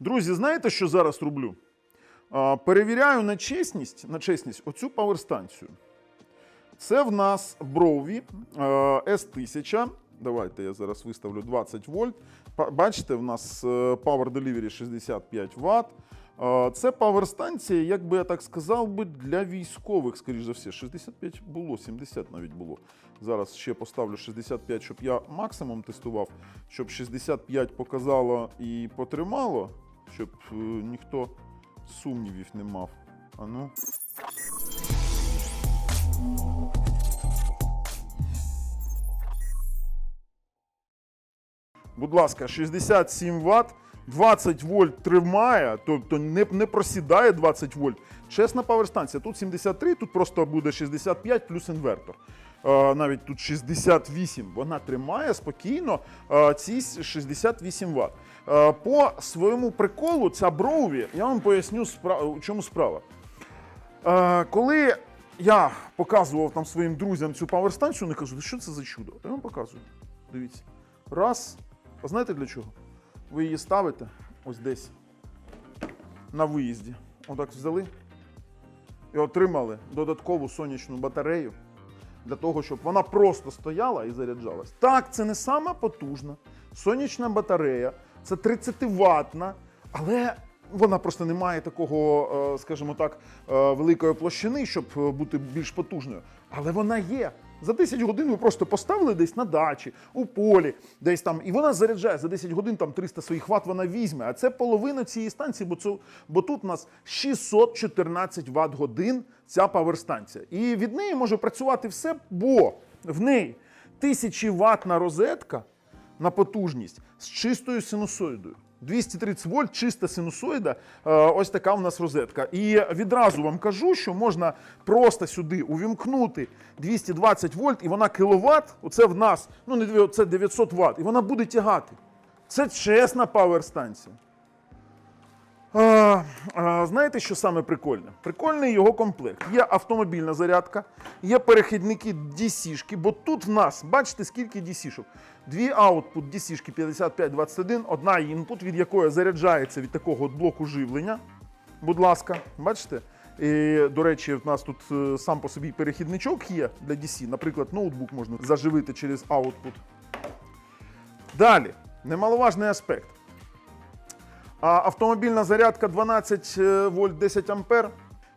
Друзі, знаєте, що зараз роблю? Перевіряю на чесність, на чесність оцю паверстанцію. Це в нас Броуві S1000. Давайте я зараз виставлю 20 вольт. Бачите, в нас е, Power Delivery 65 Вт. Це паверстанція, як би я так сказав би, для військових, скоріш за все. 65 було, 70 навіть було. Зараз ще поставлю 65, щоб я максимум тестував, щоб 65 показало і потримало, щоб е, ніхто сумнівів не мав. А ну. Будь ласка, 67 Вт, 20 вольт тримає, тобто не, не просідає 20 вольт. Чесна паверстанція. Тут 73, тут просто буде 65 плюс інвертор. Е, навіть тут 68. Вона тримає спокійно е, ці 68 Вт. Е, по своєму приколу, ця Броуві, я вам поясню, у чому справа. Коли я показував там своїм друзям цю паверстанцію, вони кажуть, що це за чудо? Я вам показую. Дивіться. Раз. А знаєте для чого? Ви її ставите ось десь на виїзді. Отак взяли і отримали додаткову сонячну батарею для того, щоб вона просто стояла і заряджалась. Так, це не сама потужна сонячна батарея, це 30 ватна, але вона просто не має такого, е, скажімо так, е, великої площини, щоб е, бути більш потужною. Але вона є. За 10 годин ви просто поставили десь на дачі, у полі, десь там, і вона заряджає за 10 годин там 300 своїх ват вона візьме. А це половина цієї станції, бо, це, бо тут у нас 614 ват годин ця паверстанція. І від неї може працювати все, бо в неї 1000 ватна розетка на потужність з чистою синусоїдою. 230 вольт, чиста синусоїда, е, ось така у нас розетка. І відразу вам кажу, що можна просто сюди увімкнути 220 вольт, і вона кіловат, оце в нас, ну не це 900 ватт, і вона буде тягати. Це чесна паверстанція. А, а, знаєте, що саме прикольне? Прикольний його комплект. Є автомобільна зарядка, є перехідники DC-шки, бо тут в нас, бачите, скільки DC-шок. Дві output DC-шки 5521, одна інпут, від якої заряджається від такого от блоку живлення. Будь ласка, бачите? І, до речі, в нас тут е, сам по собі перехідничок є для DC. Наприклад, ноутбук можна заживити через output. Далі, немаловажний аспект. А автомобільна зарядка 12 е, вольт 10 ампер,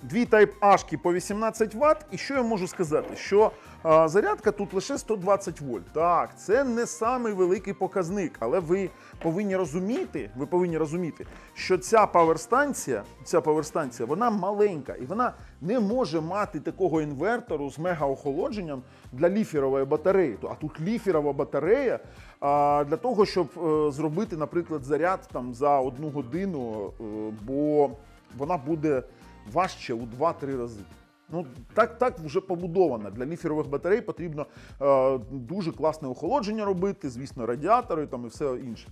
дві Type A по 18 Вт. І що я можу сказати? Що а, зарядка тут лише 120 вольт. Так, це не самий великий показник, але ви повинні розуміти, ви повинні розуміти, що ця паверстанція, ця паверстанція, вона маленька і вона не може мати такого інвертору з мегаохолодженням для ліфірової батареї. А тут ліфірова батарея а, для того, щоб е, зробити, наприклад, заряд там за одну годину, е, бо вона буде важче у 2-3 рази. Ну, так, так вже побудована. Для ліфірових батарей потрібно е, дуже класне охолодження робити, звісно, радіатори там і все інше.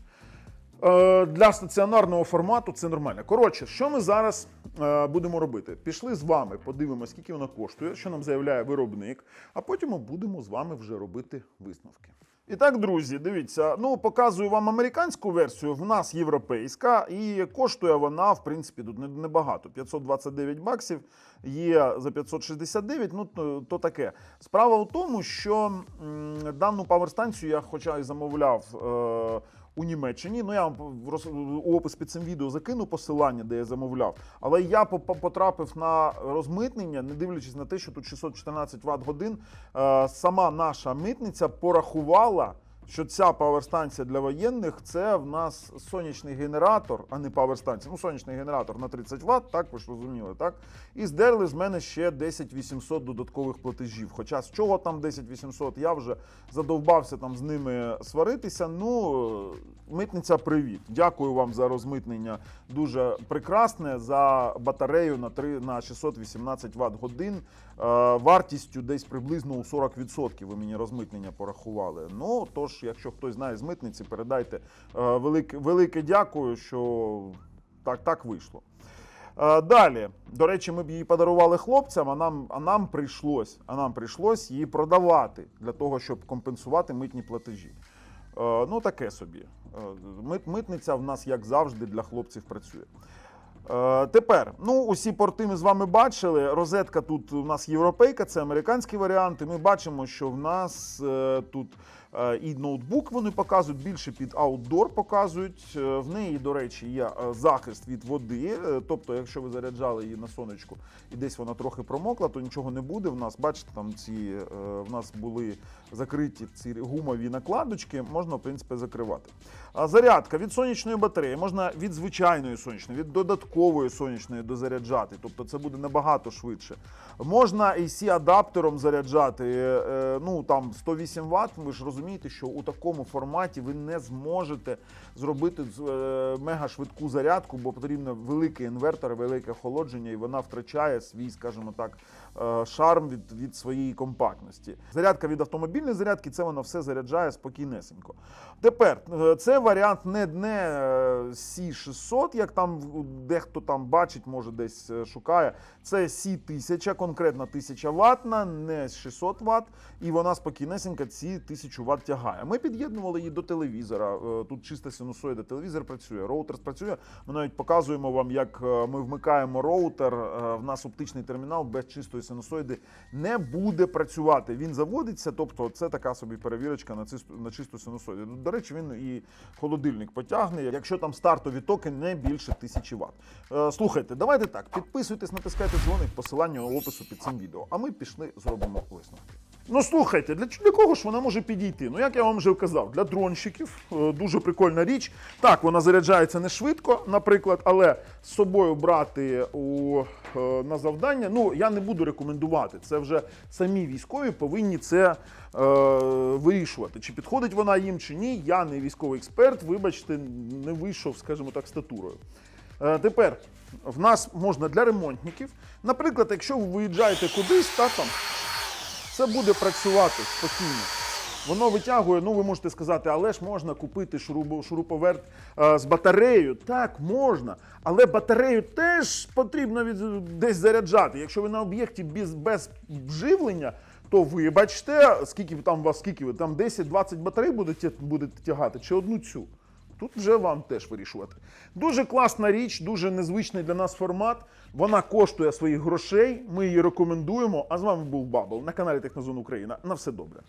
Е, для стаціонарного формату це нормально. Коротше, що ми зараз е, будемо робити? Пішли з вами, подивимося, скільки вона коштує, що нам заявляє виробник, а потім ми будемо з вами вже робити висновки. І так, друзі, дивіться, ну показую вам американську версію. В нас європейська, і коштує вона, в принципі, тут не- небагато. 529 баксів є за 569, ну то, то таке. Справа в тому, що м, дану паверстанцію я, хоча й замовляв. Е, у Німеччині. Ну я вам у опис під цим відео закину посилання, де я замовляв. Але я по- по- потрапив на розмитнення, не дивлячись на те, що тут 614 Вт годин. Е, сама наша митниця порахувала. Що ця паверстанція для воєнних це в нас сонячний генератор, а не паверстанція. Ну, сонячний генератор на 30 Вт, так ви ж розуміли, так? І здерли з мене ще 10 800 додаткових платежів. Хоча з чого там 10 800, я вже задовбався там з ними сваритися. Ну, митниця, привіт. Дякую вам за розмитнення. Дуже прекрасне за батарею на 3, на 618 Вт годин. Е, вартістю десь приблизно у 40% ви мені розмитнення порахували. Ну тож, якщо хтось знає з митниці, передайте е, велике, велике дякую, що так, так вийшло. Е, Далі, до речі, ми б її подарували хлопцям, а нам, а нам прийшлось, а нам прийшлось її продавати для того, щоб компенсувати митні платежі. ну таке собі. Е, Мит, митниця в нас, як завжди, для хлопців працює. Е, Тепер, ну, усі порти ми з вами бачили. Розетка тут у нас європейка, це американський варіант. І ми бачимо, що в нас е, тут е, і ноутбук вони показують, більше під аутдор показують. Е, В неї, до речі, є е, захист від води. Е, Тобто, якщо ви заряджали її на сонечку і десь вона трохи промокла, то нічого не буде. В нас, бачите, там ці е, в нас були закриті ці гумові накладочки, можна, в принципі, закривати. А зарядка від сонячної батареї можна від звичайної сонячної, від додаткової сонячної дозаряджати. Тобто це буде набагато швидше. Можна AC адаптером заряджати. е, Ну там 108 Вт. Ви ж розумієте, що у такому форматі ви не зможете зробити е, мега швидку зарядку, бо потрібно великий інвертор, велике охолодження, і вона втрачає свій, скажімо так, е, шарм від, від своєї компактності. Зарядка від автомобільної зарядки, це воно все заряджає спокійнесенько. Тепер е, це варіант не, не е, C600, як там дехто там бачить, може десь шукає. Це C1000, конкретно 1000 ватна, не 600 Вт, і вона спокійнесенька ці 1000 Вт тягає. Ми під'єднували її до телевізора. Е, Тут чиста синусоїда. Телевізор працює, роутер працює. Ми навіть показуємо вам, як е, ми вмикаємо роутер. Е, В нас оптичний термінал без чистої синусоїди не буде працювати. Він заводиться, тобто це така собі перевірочка на чисту, на чисту синусоїду. Ну, До речі, він і холодильник потягне, якщо там стартові токи не більше 1000 Вт. Е, Слухайте, давайте так. Підписуйтесь, натискайте дзвоник, посилання опису під цим відео. А ми пішли, зробимо висновки. Ну слухайте, для, для кого ж вона може підійти? Ну як я вам вже казав, для дронщиків е, дуже прикольна річ. Так, вона заряджається не швидко, наприклад, але з собою брати у, е, на завдання. Ну я не буду рекомендувати. Це вже самі військові повинні це е, вирішувати. Чи підходить вона їм, чи ні. Я не військовий експерт. Вибачте, не вийшов, скажімо так, статурою. Е, Тепер в нас можна для ремонтників. Наприклад, якщо ви виїжджаєте кудись, та там це буде працювати спокійно. Воно витягує, ну ви можете сказати, але ж можна купити шуруповерт е, з батареєю. Так, можна. Але батарею теж потрібно від, десь заряджати. Якщо ви на об'єкті без, без вживлення, то вибачте, скільки там у вас, скільки ви там 10-20 батарей будете, будете тягати, чи одну цю. Тут вже вам теж вирішувати. Дуже класна річ, дуже незвичний для нас формат. Вона коштує своїх грошей. Ми її рекомендуємо. А з вами був Бабл на каналі Технозон Україна. На все добре.